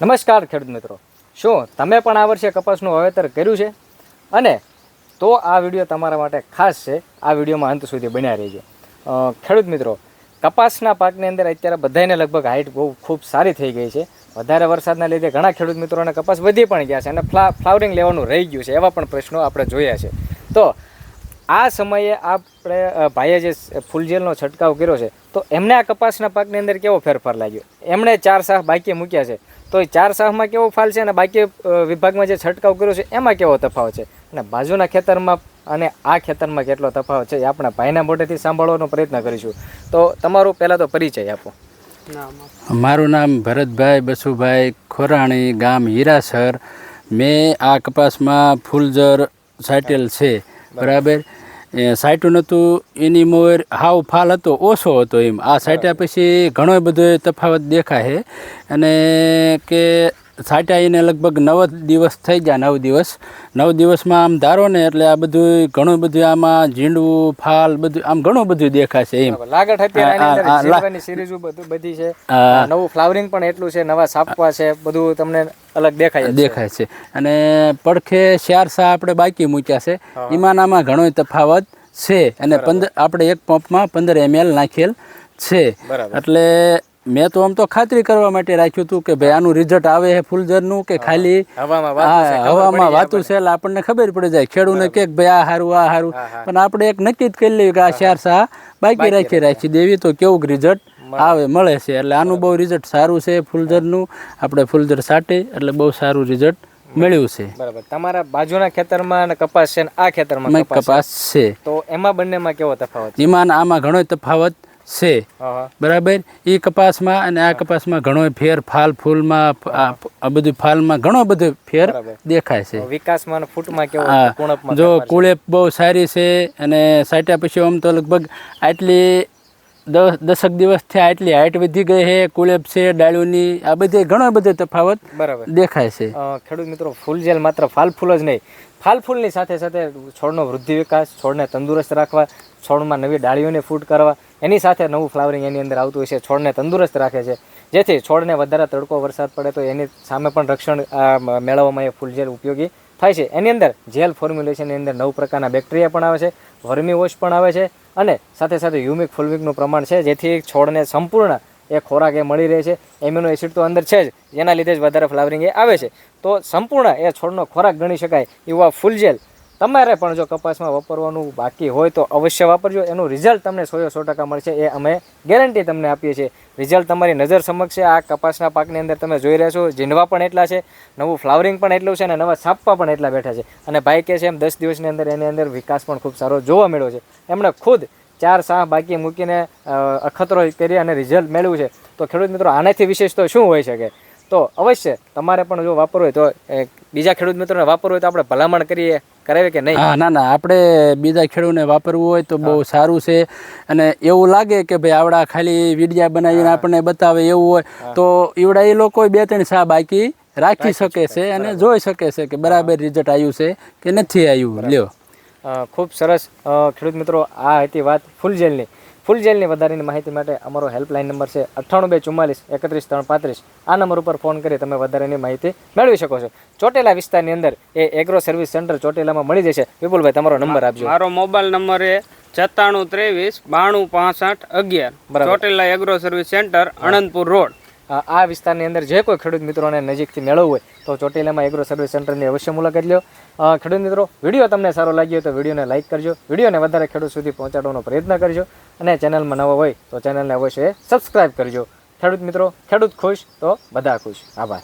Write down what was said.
નમસ્કાર ખેડૂત મિત્રો. શું તમે પણ આ વર્ષે કપાસનું વાવેતર કર્યું છે? અને તો આ વીડિયો તમારા માટે ખાસ છે. આ વિડીયોમાં અંત સુધી બન્યા રહેજો. ખેડૂત મિત્રો, કપાસના પાકની અંદર અત્યારે બધાને લગભગ હાઇટ બહુ ખૂબ સારી થઈ ગઈ છે. વધારે વરસાદના લીધે ઘણા ખેડૂત મિત્રોને કપાસ વધી પણ ગયા છે અને ફ્લા, ફ્લાવરિંગ લેવાનું રહી ગયું છે એવા પણ પ્રશ્નો આપણે જોયા છે. તો આ સમયે આપણે ભાઈએ જે ફૂલજેલનો છંટકાવ કર્યો છે તો એમને આ કપાસના પાકની અંદર કેવો ફેરફાર લાગ્યો? એમણે ચાર સાહ બાકી મૂક્યા છે. તો એ ચાર સાહમાં કેવો ફાલ છે અને બાકી વિભાગમાં જે છંટકાવ કર્યો છે એમાં કેવો તફાવત છે? અને બાજુના ખેતરમાં અને આ ખેતરમાં કેટલો તફાવત છે એ આપણા ભાઈના મોઢેથી સાંભળવાનો પ્રયત્ન કરીશું. તો તમારું પહેલાં તો પરિચય આપો. મારું નામ ભરતભાઈ બસુભાઈ ખોરાણી ગામ હીરાસર. મેં આ કપાસમાં ફૂલજર સાટેલ છે. બરાબર? એ સાઇટું નહોતું એની મોર હાવ ફાલ હતો ઓછો હતો એમ. આ સાઇટ્યા પછી ઘણો બધો તફાવત દેખાય છે. અને કે સાટ્યા એને લગભગ નવ દિવસ થઈ ગયા નવ દિવસ. નવ દિવસમાં આમ ધારો ને એટલે આ બધું ઘણું બધું આમાં ઝીંડવું ફાલ બધું આમ ઘણું બધું દેખાશે એમ. લાગટ ઝીણવાની સિરીઝો બધું બધી છે. નવું ફ્લાવરિંગ પણ એટલું છે નવા સાપવા છે બધું તમને અલગ દેખાય દેખાય છે. અને પડખે ચાર સા આપણે બાકી મૂક્યા છે. એમાં ને ઘણો તફાવત છે. અને પંદર આપણે એક પંપમાં પંદર એમએલ નાખેલ છે. એટલે મેં તો આમ તો ખાતરી કરવા માટે રાખ્યું હતું કે ભાઈ આનું રિઝલ્ટ આવે છે ફૂલઝરનું કે ખાલી હવામાં વાતું છે, એટલે આપણને ખબર પડી જાય ખેડૂને કે ભાઈ આ હારું આ હારું. પણ આપણે એક નક્કી જ કરી લઈએ કે આ ચાર સા બાકી રાખી રાખી. દેવી તો કેવું રિઝલ્ટ આવે મળે છે. એટલે આનું બહુ રિઝલ્ટ સારું છે ફૂલઝરનું. આપણે ફૂલઝર સાટી એટલે બહુ સારું રિઝલ્ટ મળ્યું છે. બરાબર. તમારા બાજુના ખેતરમાં અને કપાસ છે ને આ ખેતરમાં કપાસ છે. તો એમાં બંનેમાં કેવો તફાવત એમાં આમાં ઘણો તફાવત. છે. બરાબર? એ કપાસમાં અને આ કપાસમાં ઘણો ફેર ફાલ ફૂલમાં આ આ બધું ફાલમાં ઘણો બધો ફેર દેખાય છે. વિકાસમાં ફૂટમાં કેવો જો કુળેપ બહુ સારી છે અને સાટ્યા પછી આમ તો લગભગ આટલી દસ દસક દિવસથી આટલી હાઇટ વધી ગઈ છે કુળેપ છે ડાળીઓની આ બધે ઘણો બધો તફાવત બરાબર. દેખાય છે. ખેડૂત મિત્રો ફૂલ જેલ માત્ર ફાલ ફૂલ જ નહીં. ફાલ ફૂલની સાથે સાથે છોડનો વૃદ્ધિ વિકાસ છોડને તંદુરસ્ત રાખવા છોડમાં નવી ડાળીઓને ફૂટ કરવા એની સાથે નવું ફ્લાવરિંગ એની અંદર આવતું હોય છે, છોડને તંદુરસ્ત રાખે છે. જેથી છોડને વધારે તડકો વરસાદ પડે તો એની સામે પણ રક્ષણ મેળવવામાં એ ફૂલ જેલ ઉપયોગી થાય છે. એની અંદર જેલ ફોર્મ્યુલેશનની અંદર નવ પ્રકારના બેક્ટેરિયા પણ આવે છે, વર્મી વોશ પણ આવે છે અને સાથે સાથે હ્યુમિક ફુલવિકનું પ્રમાણ છે, જેથી છોડને સંપૂર્ણ એ ખોરાક એ મળી રહે છે. એમિનો એસિડ તો અંદર છે જ, જેના લીધે જ વધારે ફ્લાવરિંગ એ આવે છે. તો સંપૂર્ણ એ છોડનો ખોરાક ગણી શકાય એવા ફૂલ જેલ તમારે પણ જો કપાસમાં વાપરવાનું બાકી હોય તો અવશ્ય વાપરજો. એનું રિઝલ્ટ તમને સોયો સો ટકા મળશે. એ અમે ગેરંટી તમને આપીએ છીએ. રિઝલ્ટ તમારી નજર સમક્ષ છે. આ કપાસના પાકની અંદર તમે જોઈ રહ્યા છો, ઝીંડવા પણ એટલા છે, નવું ફ્લાવરિંગ પણ એટલું છે અને નવા સાપવા પણ એટલા બેઠા છે. અને ભાઈ કે છે એમ, દસ દિવસની અંદર એની અંદર વિકાસ પણ ખૂબ સારો જોવા મળ્યો છે. એમણે ખુદ ચાર સાહ બાકી મૂકીને અખતરો કરી અને રિઝલ્ટ મેળવ્યું છે. તો ખેડૂત મિત્રો, આનાથી વિશેષ તો શું હોઈ શકે? તો અવશ્ય તમારે પણ જો વાપરવું હોય તો બીજા ખેડૂત મિત્રોને વાપરવું હોય તો આપણે ભલામણ કરીએ. કરાવીએ કે નહીં? ના ના આપણે બીજા ખેડૂતને વાપરવું હોય તો બહુ સારું છે. અને એવું લાગે કે ભાઈ આવડા ખાલી વિડિયા બનાવીને આપણને બતાવે એવું હોય તો એવડા એ લોકો બે ત્રણ સા બાકી રાખી શકે છે અને જોઈ શકે છે કે બરાબર રિઝલ્ટ આવ્યું છે કે નથી આવ્યું લ્યો. ખૂબ સરસ ખેડૂત મિત્રો આ હતી વાત ફૂલ જેલની ફૂલ જેલની વધારેની માહિતી માટે અમારો હેલ્પલાઇન નંબર છે અઠ્ઠાણું બે ચુમ્માલીસ એકત્રીસ ત્રણ પાંત્રીસ. આ નંબર ઉપર ફોન કરી તમે વધારેની માહિતી મેળવી શકો છો. ચોટેલા વિસ્તારની અંદર એ એગ્રો સર્વિસ સેન્ટર ચોટેલામાં મળી જશે. વિપુલભાઈ તમારો નંબર આપજો. મારો મોબાઈલ નંબર એ સત્તાણું ત્રેવીસ બાણું પાસઠ અગિયાર. Chotila Chotila agro service centre Anandpur road. આ વિસ્તારની અંદર જે કોઈ ખેડૂત મિત્રોને નજીકથી મેળવવું હોય તો ચોટીલામાં એગ્રો સર્વિસ સેન્ટરની અવશ્ય મુલાકાત લો ખેડૂત મિત્રો, વીડિયો તમને સારો લાગ્યો તો વિડીયોને લાઇક કરજો. વિડીયોને વધારે ખેડૂત સુધી પહોંચાડવાનો પ્રયત્ન કરજો. અને ચેનલમાં નવો હોય તો ચેનલને અવશ્ય સબસ્ક્રાઇબ કરજો. ખેડૂત મિત્રો, ખેડૂત ખુશ તો બધા ખુશ. આભાર.